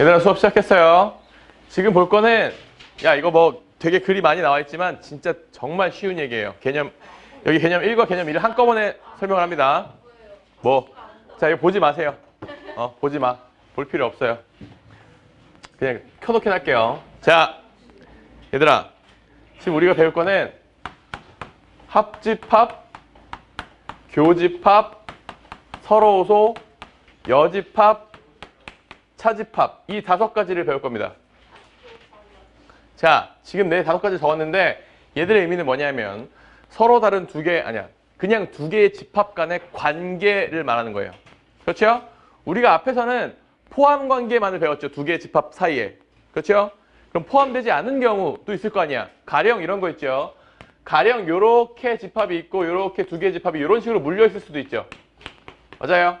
얘들아 수업 시작했어요. 지금 볼 거는 야 이거 뭐 되게 글이 많이 나와 있지만 진짜 정말 쉬운 얘기예요. 개념 여기 개념 1과 개념 2를 한꺼번에 설명을 합니다. 뭐? 자 이거 보지 마세요. 어 보지 마. 볼 필요 없어요. 그냥 켜놓긴 할게요. 자 얘들아 지금 우리가 배울 거는 합집합, 교집합, 서로소, 여집합, 차집합 이 다섯 가지를 배울 겁니다. 자, 지금 내 다섯 가지 적었는데 얘들의 의미는 뭐냐면 서로 다른 두 개 아니야. 그냥 두 개의 집합 간의 관계를 말하는 거예요. 그렇죠? 우리가 앞에서는 포함 관계만을 배웠죠. 두 개의 집합 사이에. 그렇죠? 그럼 포함되지 않은 경우도 있을 거 아니야. 가령 이런 거 있죠. 가령 요렇게 집합이 있고 요렇게 두 개의 집합이 이런 식으로 물려 있을 수도 있죠. 맞아요?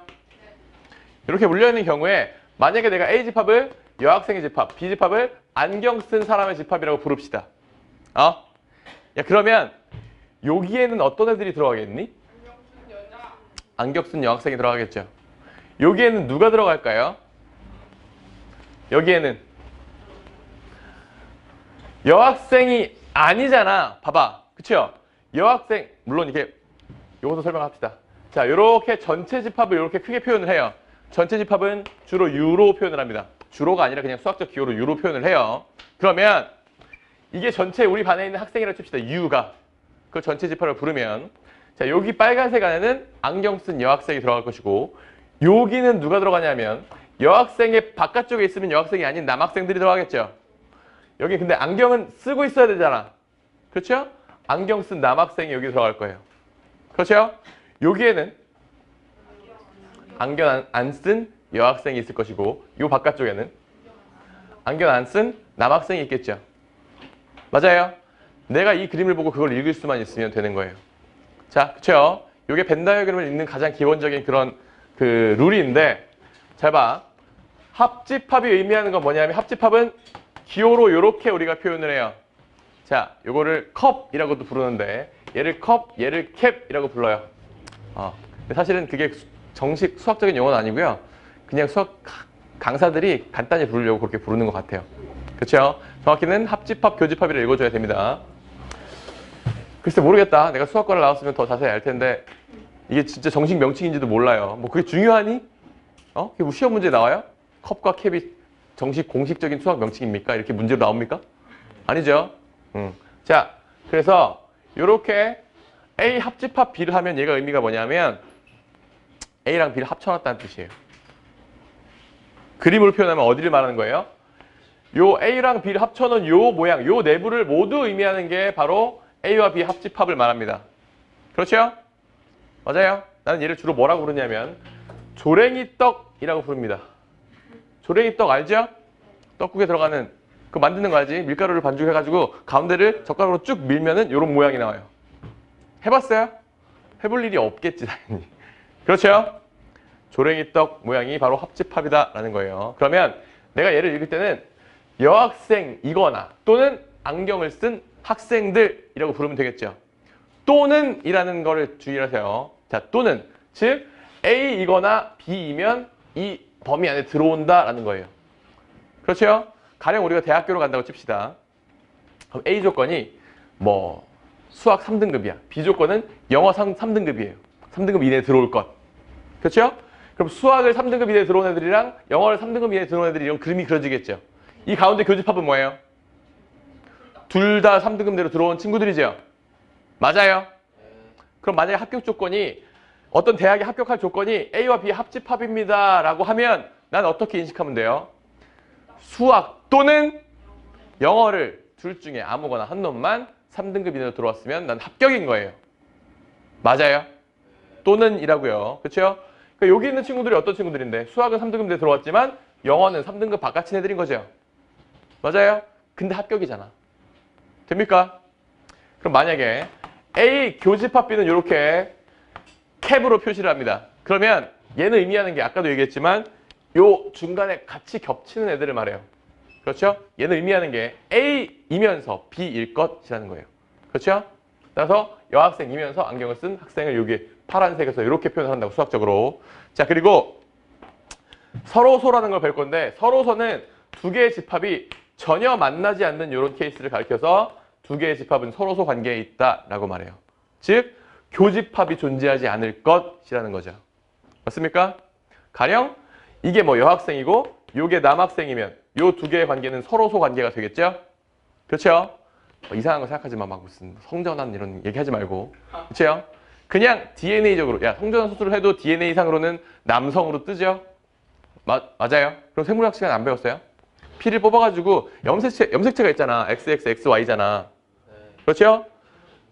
이렇게 물려 있는 경우에 만약에 내가 A 집합을 여학생의 집합, B 집합을 안경 쓴 사람의 집합이라고 부릅시다. 어? 야 그러면 여기에는 어떤 애들이 들어가겠니? 안경 쓴 여학생이 들어가겠죠. 여기에는 누가 들어갈까요? 여기에는 여학생이 아니잖아. 봐봐. 그쵸? 여학생, 물론 이게 요것도 설명합시다. 자, 요렇게 전체 집합을 이렇게 크게 표현을 해요. 전체 집합은 주로 유로 표현을 합니다. 주로가 아니라 그냥 수학적 기호로 유로 표현을 해요. 그러면 이게 전체 우리 반에 있는 학생이라고 칩시다. 유가. 그 전체 집합을 부르면 자, 여기 빨간색 안에는 안경 쓴 여학생이 들어갈 것이고 여기는 누가 들어가냐면 여학생의 바깥쪽에 있으면 여학생이 아닌 남학생들이 들어가겠죠. 여기 근데 안경은 쓰고 있어야 되잖아. 그렇죠? 안경 쓴 남학생이 여기 들어갈 거예요. 그렇죠? 여기에는 안경 안 쓴 여학생이 있을 것이고 요 바깥쪽에는 안경 안 쓴 남학생이 있겠죠. 맞아요. 내가 이 그림을 보고 그걸 읽을 수만 있으면 되는 거예요. 자, 그렇죠? 요게 벤 다이어그램을 읽는 가장 기본적인 그런 그 룰인데 잘 봐. 합집합이 의미하는 건 뭐냐면 합집합은 기호로 요렇게 우리가 표현을 해요. 자, 요거를 컵이라고도 부르는데 얘를 컵, 얘를 캡이라고 불러요. 어, 사실은 그게 수- 정식 수학적인 용어는 아니고요. 그냥 수학 가- 강사들이 간단히 부르려고 그렇게 부르는 것 같아요. 그렇죠? 정확히는 합집합, 교집합이라 읽어줘야 됩니다. 글쎄 모르겠다. 내가 수학과를 나왔으면 더 자세히 알 텐데 이게 진짜 정식 명칭인지도 몰라요. 뭐 그게 중요하니? 어? 그게 뭐 시험 문제 나와요? 컵과 캡이 정식 공식적인 수학 명칭입니까? 이렇게 문제로 나옵니까? 아니죠. 음. 자, 그래서 이렇게 A 합집합 B를 하면 얘가 의미가 뭐냐면 A랑 B를 합쳐놨다는 뜻이에요. 그림으로 표현하면 어디를 말하는 거예요? 요 A랑 B를 합쳐놓은 요 모양, 요 내부를 모두 의미하는 게 바로 A와 B 합집합을 말합니다. 그렇죠? 맞아요. 나는 얘를 주로 뭐라고 부르냐면 조랭이 떡이라고 부릅니다. 조랭이 떡 알죠? 떡국에 들어가는 그 만드는 거 알지? 밀가루를 반죽해가지고 가운데를 젓가락으로 쭉 밀면은 이런 모양이 나와요. 해봤어요? 해볼 일이 없겠지 당연히. 그렇죠? 조랭이 떡 모양이 바로 합집합이다라는 거예요. 그러면 내가 얘를 읽을 때는 여학생이거나 또는 안경을 쓴 학생들이라고 부르면 되겠죠. 또는 이라는 거를 주의하세요. 자, 또는 즉 A이거나 B이면 이 범위 안에 들어온다라는 거예요. 그렇죠? 가령 우리가 대학교로 간다고 칩시다. 그럼 A 조건이 뭐 수학 3등급이야. B 조건은 영어 3, 3등급이에요. 3등급 이내에 들어올 것. 그렇죠? 그럼 수학을 3등급 이내에 들어온 애들이랑 영어를 3등급 이내에 들어온 애들이 이런 그림이 그려지겠죠. 이 가운데 교집합은 뭐예요? 둘 다 3등급대로 들어온 친구들이죠. 맞아요. 그럼 만약에 합격 조건이 어떤 대학에 합격할 조건이 A와 B 합집합입니다 라고 하면 난 어떻게 인식하면 돼요? 수학 또는 영어를 둘 중에 아무거나 한 놈만 3등급 이내로 들어왔으면 난 합격인 거예요. 맞아요? 또는 이라고요. 그렇죠? 그러니까 여기 있는 친구들이 어떤 친구들인데 수학은 3등급 내에 들어왔지만 영어는 3등급 바깥인 애들인 거죠. 맞아요? 근데 합격이잖아. 됩니까? 그럼 만약에 A 교집합 B는 이렇게 캡으로 표시를 합니다. 그러면 얘는 의미하는 게 아까도 얘기했지만 요 중간에 같이 겹치는 애들을 말해요. 그렇죠? 얘는 의미하는 게 A이면서 B일 것이라는 거예요. 그렇죠? 따라서 여학생이면서 안경을 쓴 학생을 여기 파란색에서 이렇게 표현을 한다고 수학적으로. 자 그리고 서로소라는 걸볼 건데 서로소는 두 개의 집합이 전혀 만나지 않는 이런 케이스를 가리켜서 두 개의 집합은 서로소 관계에 있다라고 말해요. 즉 교집합이 존재하지 않을 것이라는 거죠. 맞습니까? 가령 이게 뭐 여학생이고 요게 남학생이면 요 두 개의 관계는 서로소 관계가 되겠죠? 그렇죠? 뭐 이상한 거 생각하지 마. 막 무슨 성전환 이런 얘기하지 말고. 그렇죠? 그냥 DNA적으로 야 성전환 수술을 해도 DNA상으로는 남성으로 뜨죠? 마, 맞아요? 그럼 생물학 시간 안 배웠어요? 피를 뽑아가지고 염색체, 염색체가 있잖아. XXXY잖아. 그렇죠?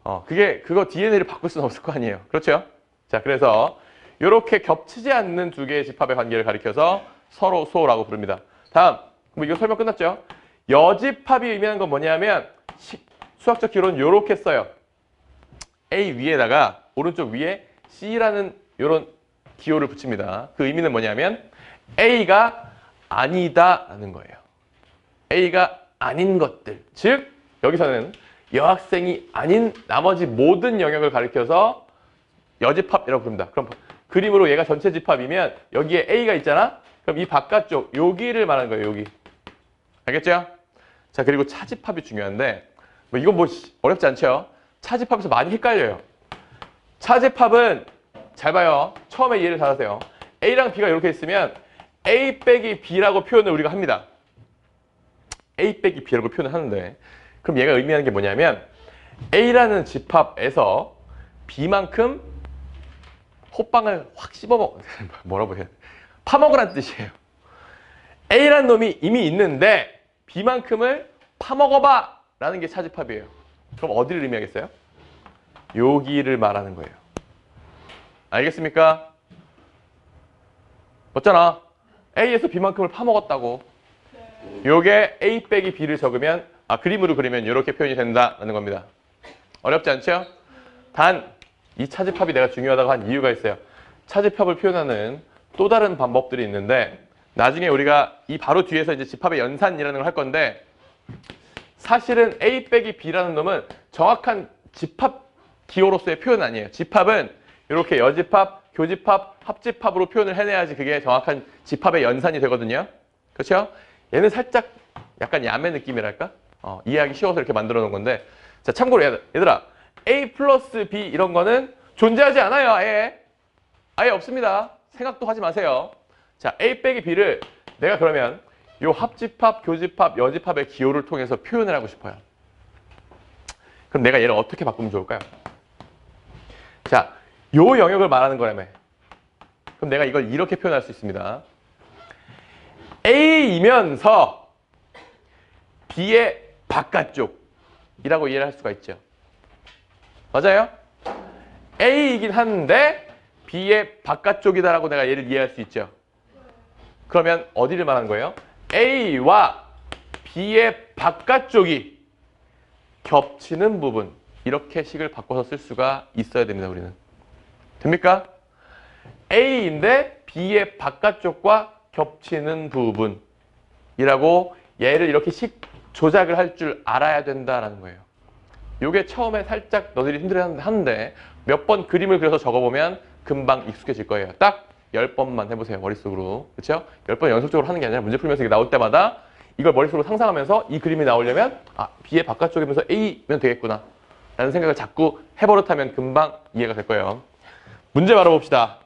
어, 그게 그거 DNA를 바꿀 수는 없을 거 아니에요. 그렇죠? 자, 그래서 이렇게 겹치지 않는 두 개의 집합의 관계를 가리켜서 서로 소라고 부릅니다. 다음, 뭐 이거 설명 끝났죠? 여집합이 의미하는 건 뭐냐면 시- 수학적 기호는 이렇게 써요. A 위에다가 오른쪽 위에 C라는 이런 기호를 붙입니다. 그 의미는 뭐냐면 A가 아니다라는 거예요. A가 아닌 것들. 즉 여기서는 여학생이 아닌 나머지 모든 영역을 가리켜서 여집합이라고 부릅니다. 그럼 그림으로 얘가 전체 집합이면 여기에 A가 있잖아? 그럼 이 바깥쪽 여기를 말하는 거예요. 여기. 알겠죠? 자 그리고 차집합이 중요한데 뭐 이건 뭐 시- 어렵지 않죠? 차집합에서 많이 헷갈려요. 차집합은 잘 봐요. 처음에 이해를 잘하세요. A랑 B가 이렇게 있으면 A 빼기 B라고 표현을 우리가 합니다. A 빼기 B라고 표현을 하는데 그럼 얘가 의미하는 게 뭐냐면 A라는 집합에서 B만큼 호빵을 확 씹어먹 뭐라고 해야 돼? 파먹으란 뜻이에요. A란 놈이 이미 있는데 B만큼을 파먹어봐 라는 게 차집합이에요. 그럼 어디를 의미하겠어요? 여기를 말하는 거예요. 알겠습니까? 맞잖아. A에서 B만큼을 파먹었다고. 요게 A 빼기 B를 적으면 아 그림으로 그리면 이렇게 표현이 된다라는 겁니다. 어렵지 않죠? 단 이 차집합이 내가 중요하다고 한 이유가 있어요. 차집합을 표현하는 또 다른 방법들이 있는데 나중에 우리가 이 바로 뒤에서 이제 집합의 연산이라는 걸 할 건데 사실은 A 빼기 B라는 놈은 정확한 집합 기호로서의 표현 아니에요. 집합은 이렇게 여집합, 교집합, 합집합으로 표현을 해내야지 그게 정확한 집합의 연산이 되거든요. 그렇죠? 얘는 살짝 약간 야매 느낌이랄까? 어, 이해하기 쉬워서 이렇게 만들어 놓은 건데 자 참고로 얘들- 얘들아 A 플러스 B 이런 거는 존재하지 않아요. 아예. 아예 없습니다. 생각도 하지 마세요. 자 A 빼기 B를 내가 그러면 요 합집합, 교집합, 여집합의 기호를 통해서 표현을 하고 싶어요. 그럼 내가 얘를 어떻게 바꾸면 좋을까요? 자, 요 영역을 말하는 거라며. 그럼 내가 이걸 이렇게 표현할 수 있습니다. A이면서 B의 바깥쪽이라고 이해를 할 수가 있죠. 맞아요? A이긴 한데 B의 바깥쪽이다라고 내가 얘를 이해할 수 있죠. 그러면 어디를 말하는 거예요? A와 B의 바깥쪽이 겹치는 부분 이렇게 식을 바꿔서 쓸 수가 있어야 됩니다. 우리는 됩니까? A인데 B의 바깥쪽과 겹치는 부분이라고 얘를 이렇게 식 조작을 할 줄 알아야 된다라는 거예요. 요게 처음에 살짝 너희들이 힘들어 하는데 몇 번 그림을 그려서 적어보면 금방 익숙해질 거예요. 딱 10번만 해보세요. 머릿속으로. 그렇죠? 10번 연속적으로 하는 게 아니라 문제 풀면서 이게 나올 때마다 이걸 머릿속으로 상상하면서 이 그림이 나오려면 아, B의 바깥쪽이면서 A면 되겠구나. 라는 생각을 자꾸 해버릇하면 금방 이해가 될 거예요. 문제 바로 봅시다.